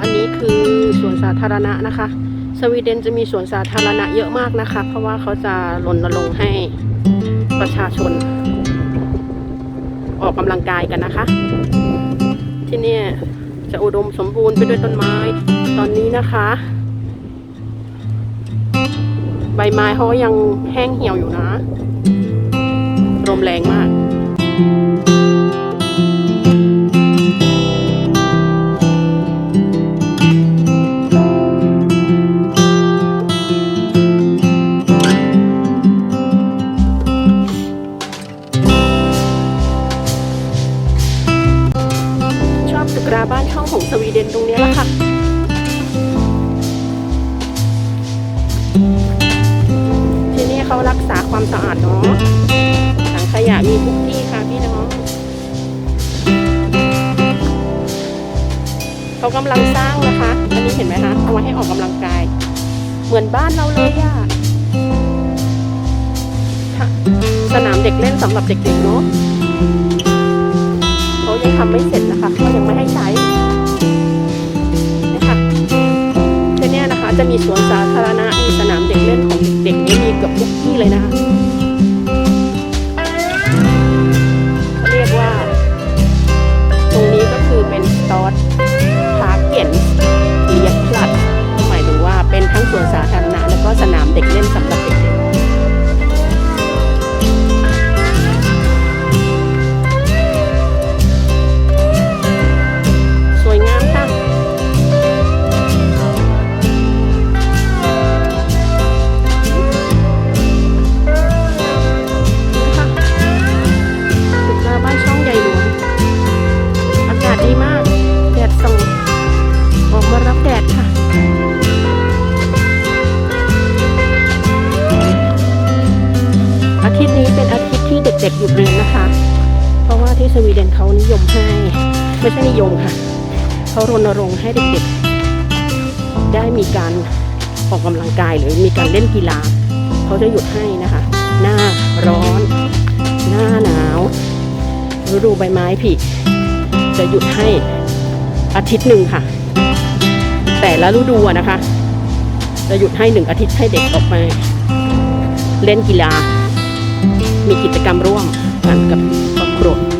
อันนี้คือสวนสาธารณะนะคะ สวีเดนจะมีสวนสาธารณะเยอะมากนะคะ เพราะว่าเขาจะรณรงค์ให้ประชาชน ออกกำลังกายกันนะคะ ที่นี่จะอุดมสมบูรณ์ไปด้วยต้นไม้ ตอนนี้นะคะ ใบไม้เขายังแห้งเหี่ยวอยู่นะลมแรงมาก กราบ้านช่องของสวีเดนตรงนี้แหละค่ะที่นี่เขารักษาความสะอาดเนาะถังขยะมีทุกที่ค่ะพี่น้องเขากำลังสร้างนะคะอันนี้เห็นไหมคะเอาไว้ให้ออกกำลังกาย เหมือนบ้านเราเลยอะค่ะสนามเด็กเล่นสำหรับเด็กๆเนาะเขายังทำไม่เสร็จ คะเขายังไม่ให้ใช้นะคะที่นี่นะคะจะมีสวนสาธารณะ ด็กหยุดเรียนนะคะ เพราะว่าที่สวีเดนเขานิยมให้ ไม่ใช่นิยมค่ะ เขารณรงค์ให้เด็กๆ ได้มีการออกกำลังกายหรือมีการเล่นกีฬา เขาจะหยุดให้นะคะ หน้าร้อน หน้าหนาวฤดูใบไม้ผลิจะหยุดให้อาทิตย์หนึ่งค่ะ แต่ละฤดูนะคะ จะหยุดให้หนึ่งอาทิตย์ให้เด็กออกมา เล่นกีฬา มีกิจกรรมร่วมกันกับครอบครัว